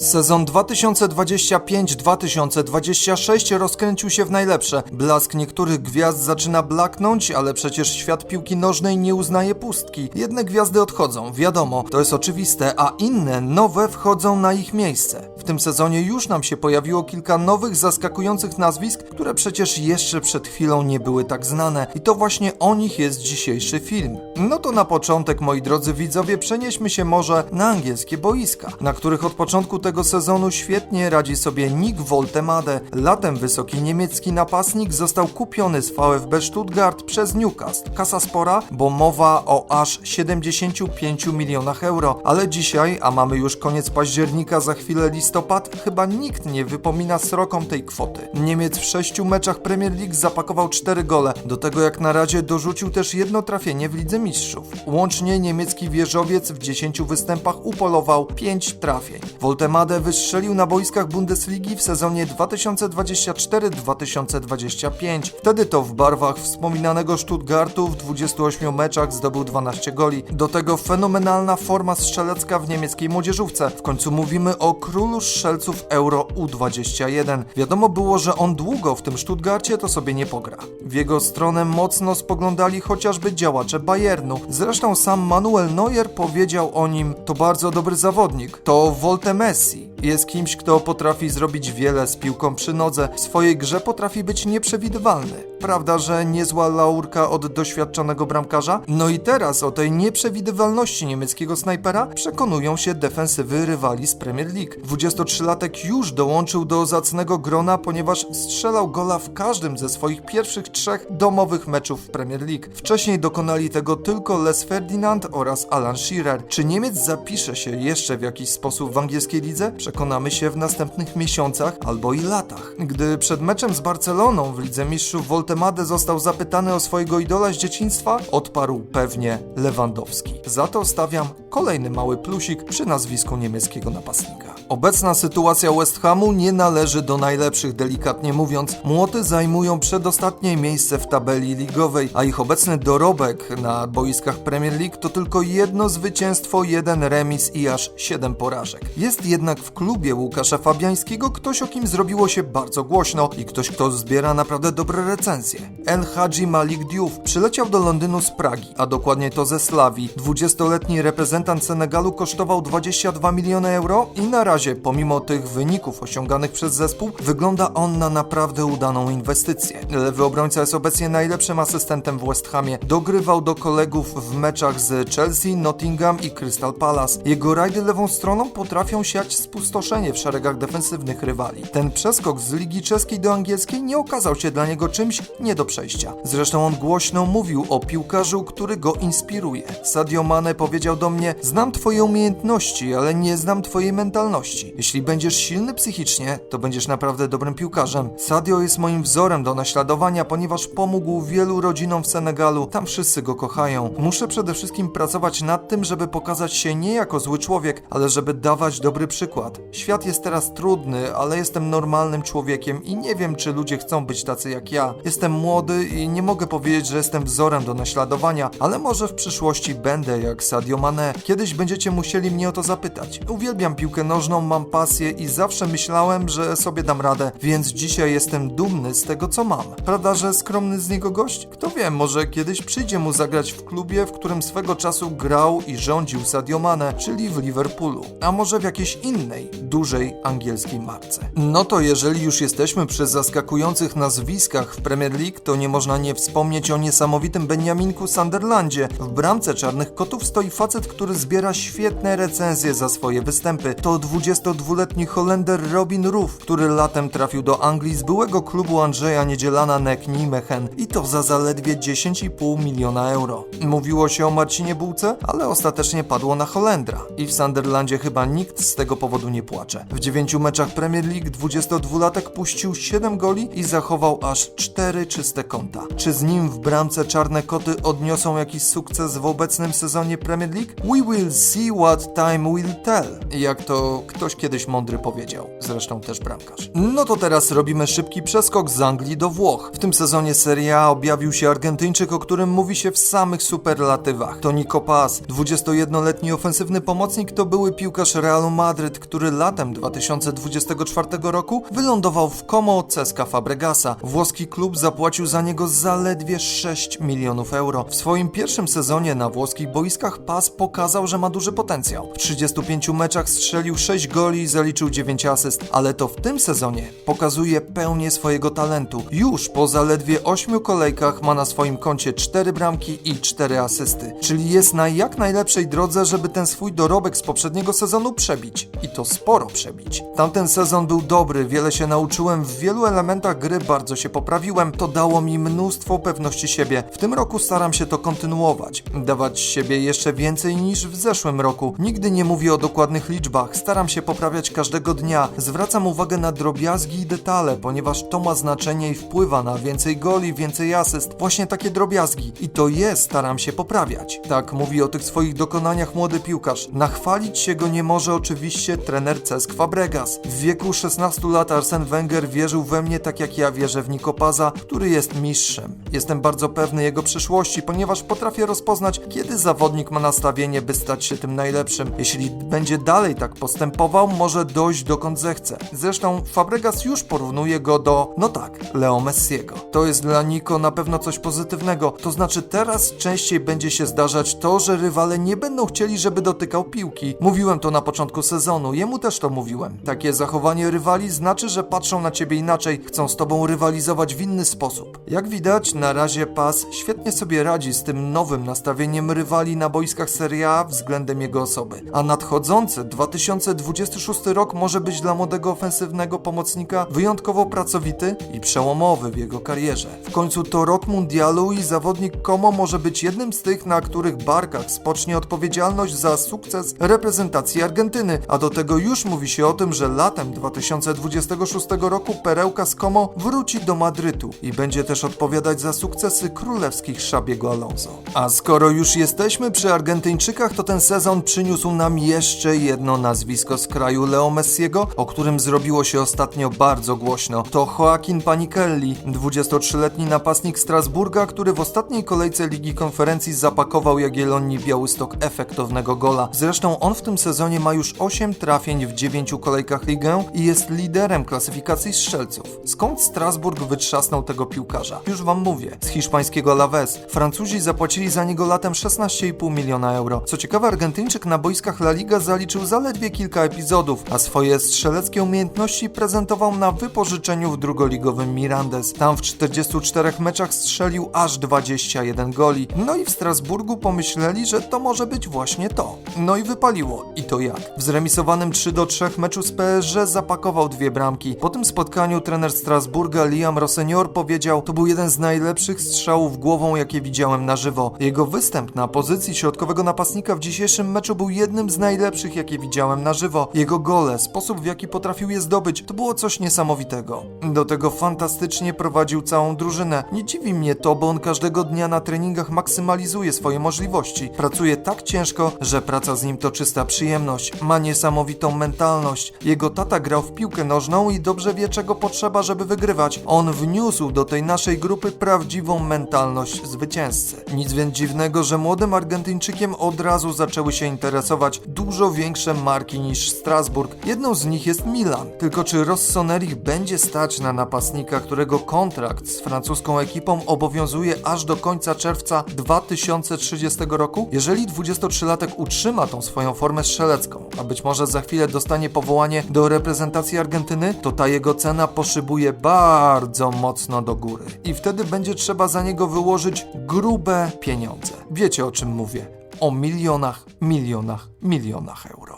Sezon 2025-2026 rozkręcił się w najlepsze. Blask niektórych gwiazd zaczyna blaknąć, ale przecież świat piłki nożnej nie uznaje pustki. Jedne gwiazdy odchodzą, wiadomo, to jest oczywiste, a inne, nowe, wchodzą na ich miejsce. W tym sezonie już nam się pojawiło kilka nowych, zaskakujących nazwisk, które przecież jeszcze przed chwilą nie były tak znane. I to właśnie o nich jest dzisiejszy film. No to na początek, moi drodzy widzowie, przenieśmy się może na angielskie boiska, na których od początku tego sezonu świetnie radzi sobie Nick Woltemade. Latem wysoki niemiecki napastnik został kupiony z VfB Stuttgart przez Newcastle. Kasa spora, bo mowa o aż 75 milionach euro, ale dzisiaj, a mamy już koniec października, za chwilę listopad, chyba nikt nie wypomina srokom tej kwoty. Niemiec w sześciu meczach Premier League zapakował 4 gole, do tego jak na razie dorzucił też jedno trafienie w Lidze Mistrzów. Łącznie niemiecki wieżowiec w 10 występach upolował 5 trafień. Woltemade wystrzelił na boiskach Bundesligi w sezonie 2024-2025. Wtedy to w barwach wspominanego Stuttgartu w 28 meczach zdobył 12 goli. Do tego fenomenalna forma strzelecka w niemieckiej młodzieżówce. W końcu mówimy o królu strzelców Euro U21. Wiadomo było, że on długo w tym Stuttgarcie to sobie nie pogra. W jego stronę mocno spoglądali chociażby działacze Bayernu. Zresztą sam Manuel Neuer powiedział o nim: To bardzo dobry zawodnik, to Volte Messi. Lembre-se, Jest kimś, kto potrafi zrobić wiele z piłką przy nodze. W swojej grze potrafi być nieprzewidywalny. Prawda, że niezła laurka od doświadczonego bramkarza? No i teraz o tej nieprzewidywalności niemieckiego snajpera przekonują się defensywy rywali z Premier League. 23-latek już dołączył do zacnego grona, ponieważ strzelał gola w każdym ze swoich pierwszych trzech domowych meczów w Premier League. Wcześniej dokonali tego tylko Les Ferdinand oraz Alan Shearer. Czy Niemiec zapisze się jeszcze w jakiś sposób w angielskiej lidze? Przekonamy się w następnych miesiącach albo i latach. Gdy przed meczem z Barceloną w Lidze Mistrzów Voltemade został zapytany o swojego idola z dzieciństwa, odparł pewnie Lewandowski. Za to stawiam kolejny mały plusik przy nazwisku niemieckiego napastnika. Obecna sytuacja West Hamu nie należy do najlepszych, delikatnie mówiąc. Młoty zajmują przedostatnie miejsce w tabeli ligowej, a ich obecny dorobek na boiskach Premier League to tylko jedno zwycięstwo, jeden remis i aż siedem porażek. Jest jednak w klubie Łukasza Fabiańskiego ktoś, o kim zrobiło się bardzo głośno i ktoś, kto zbiera naprawdę dobre recenzje. El Hadji Malik Diouf przyleciał do Londynu z Pragi, a dokładnie to ze Slawii. 20-letni reprezentant Senegalu kosztował 22 miliony euro i na razie, pomimo tych wyników osiąganych przez zespół, wygląda on na naprawdę udaną inwestycję. Lewy obrońca jest obecnie najlepszym asystentem w West Hamie. Dogrywał do kolegów w meczach z Chelsea, Nottingham i Crystal Palace. Jego rajdy lewą stroną potrafią siać spustoszenie w szeregach defensywnych rywali. Ten przeskok z ligi czeskiej do angielskiej nie okazał się dla niego czymś nie do przejścia. Zresztą on głośno mówił o piłkarzu, który go inspiruje. Sadio Mane powiedział do mnie: Znam twoje umiejętności, ale nie znam twojej mentalności. Jeśli będziesz silny psychicznie, to będziesz naprawdę dobrym piłkarzem. Sadio jest moim wzorem do naśladowania, ponieważ pomógł wielu rodzinom w Senegalu. Tam wszyscy go kochają. Muszę przede wszystkim pracować nad tym, żeby pokazać się nie jako zły człowiek, ale żeby dawać dobry przykład. Świat jest teraz trudny, ale jestem normalnym człowiekiem i nie wiem, czy ludzie chcą być tacy jak ja. Jestem młody i nie mogę powiedzieć, że jestem wzorem do naśladowania, ale może w przyszłości będę jak Sadio Mane. Kiedyś będziecie musieli mnie o to zapytać. Uwielbiam piłkę nożną, mam pasję i zawsze myślałem, że sobie dam radę, więc dzisiaj jestem dumny z tego, co mam. Prawda, że skromny z niego gość? Kto wie, może kiedyś przyjdzie mu zagrać w klubie, w którym swego czasu grał i rządził Sadio Mane, czyli w Liverpoolu. A może w jakiejś innej, dużej angielskiej marce. No to jeżeli już jesteśmy przy zaskakujących nazwiskach w Premier League, to nie można nie wspomnieć o niesamowitym Benjaminku Sunderlandzie. W bramce Czarnych Kotów stoi facet, który zbiera świetne recenzje za swoje występy. To 22-letni Holender Robin Roof, który latem trafił do Anglii z byłego klubu Andrzeja Niedzielana Nek Nijmegen i to za zaledwie 10,5 miliona euro. Mówiło się o Marcinie Bułce, ale ostatecznie padło na Holendra. I w Sunderlandzie chyba nikt z tego powodu nie płacze. W 9 meczach Premier League 22-latek puścił 7 goli i zachował aż 4 cztery czyste konta. Czy z nim w bramce czarne koty odniosą jakiś sukces w obecnym sezonie Premier League? We will see what time will tell. Jak to ktoś kiedyś mądry powiedział. Zresztą też bramkarz. No to teraz robimy szybki przeskok z Anglii do Włoch. W tym sezonie Serie A objawił się Argentyńczyk, o którym mówi się w samych superlatywach. To Nico Paz, 21-letni ofensywny pomocnik, to były piłkarz Realu Madryt, który latem 2024 roku wylądował w Como Ceska Fabregasa. Włoski klub zapłacił za niego zaledwie 6 milionów euro. W swoim pierwszym sezonie na włoskich boiskach Paz pokazał, że ma duży potencjał. W 35 meczach strzelił 6 goli i zaliczył 9 asyst, ale to w tym sezonie pokazuje pełnię swojego talentu. Już po zaledwie 8 kolejkach ma na swoim koncie 4 bramki i 4 asysty, czyli jest na jak najlepszej drodze, żeby ten swój dorobek z poprzedniego sezonu przebić. I to sporo przebić. Tamten sezon był dobry, wiele się nauczyłem, w wielu elementach gry bardzo się poprawiłem, to dało mi mnóstwo pewności siebie. W tym roku staram się to kontynuować, dawać siebie jeszcze więcej niż w zeszłym roku. Nigdy nie mówię o dokładnych liczbach, staram się poprawiać każdego dnia, zwracam uwagę na drobiazgi i detale, ponieważ to ma znaczenie i wpływa na więcej goli, więcej asyst, właśnie takie drobiazgi. I to je staram się poprawiać. Tak mówi o tych swoich dokonaniach młody piłkarz. Nachwalić się go nie może oczywiście trener Cesk Fabregas. W wieku 16 lat Arsen Wenger wierzył we mnie tak jak ja wierzę w Nikopaza, który jest mistrzem. Jestem bardzo pewny jego przyszłości, ponieważ potrafię rozpoznać, kiedy zawodnik ma nastawienie, by stać się tym najlepszym. Jeśli będzie dalej tak postępował, może dojść dokąd zechce. Zresztą Fabregas już porównuje go do, no tak, Leo Messiego. To jest dla Niko na pewno coś pozytywnego, to znaczy teraz częściej będzie się zdarzać to, że rywale nie będą chcieli, żeby dotykał piłki. Mówiłem to na początku sezonu, jemu też to mówiłem. Takie zachowanie rywali znaczy, że patrzą na ciebie inaczej, chcą z tobą rywalizować w inny sposób. Jak widać, na razie Pas świetnie sobie radzi z tym nowym nastawieniem rywali na boiskach Serie A względem jego osoby. A nadchodzący 2026 rok może być dla młodego ofensywnego pomocnika wyjątkowo pracowity i przełomowy w jego karierze. W końcu to rok mundialu i zawodnik Como może być jednym z tych, na których barkach spocznie odpowiedzialność za sukces reprezentacji Argentyny, a do tego już mówi się o tym, że latem 2026 roku perełka z Como wróci do Madrytu i będzie też odpowiadać za sukcesy królewskich Szabiego Alonso. A skoro już jesteśmy przy Argentyńczykach, to ten sezon przyniósł nam jeszcze jedno nazwisko z kraju Leo Messiego, o którym zrobiło się ostatnio bardzo głośno. To Joaquin Panichelli, 23-letni napastnik Strasburga, który w ostatniej kolejce Ligi Konferencji zapakował Jagiellonii Białystok efektownego gola. Zresztą on w tym sezonie ma już 8 trafień w 9 kolejkach ligę i jest liderem klasyfikacji strzelców. Skąd Strasburg wytrzasnął tego piłkarza? Już wam mówię. Z hiszpańskiego Alaves. Francuzi zapłacili za niego latem 16,5 miliona euro. Co ciekawe, Argentyńczyk na boiskach La Liga zaliczył zaledwie kilka epizodów, a swoje strzeleckie umiejętności prezentował na wypożyczeniu w drugoligowym Mirandes. Tam w 44 meczach strzelił aż 21 goli. No i w Strasburgu pomyśleli, że to może być właśnie to. No i wypaliło. I to jak? W zremisowanym 3 do 3 meczu z PSG zapakował dwie bramki. Po tym spotkaniu trener Strasburga Liam Rossenior powiedział, to był jeden z najlepszych strzałów głową, jakie widziałem na żywo. Jego występ na pozycji środkowego napastnika w dzisiejszym meczu był jednym z najlepszych, jakie widziałem na żywo. Jego gole, sposób w jaki potrafił je zdobyć, to było coś niesamowitego. Do tego fantastycznie prowadził całą drużynę. Nie dziwi mnie to, bo on każdego dnia na treningach maksymalizuje swoje możliwości. Pracuje tak ciężko, że praca z nim to czysta przyjemność. Ma niesamowitą mentalność. Jego tata grał w piłkę nożną i dobrze wie, czego potrzeba, żeby wygrywać. On wniósł do tej naszej grupy prawdziwą mentalność zwycięzcy. Nic więc dziwnego, że młodym Argentyńczykiem od razu zaczęły się interesować dużo większe marki niż Strasburg. Jedną z nich jest Milan. Tylko czy Rossoneri będzie stać na napastnika, którego kontrakt z francuską ekipą obowiązuje aż do końca czerwca 2030 roku? Jeżeli 23-latek utrzyma tą swoją formę strzelecką, a być może za chwilę dostanie powołanie do reprezentacji Argentyny, to ta jego cena poszybuje bardzo mocno do góry. I wtedy będzie trzeba za niego wyłożyć grube pieniądze. Wiecie o czym mówię? O milionach, milionach, milionach euro.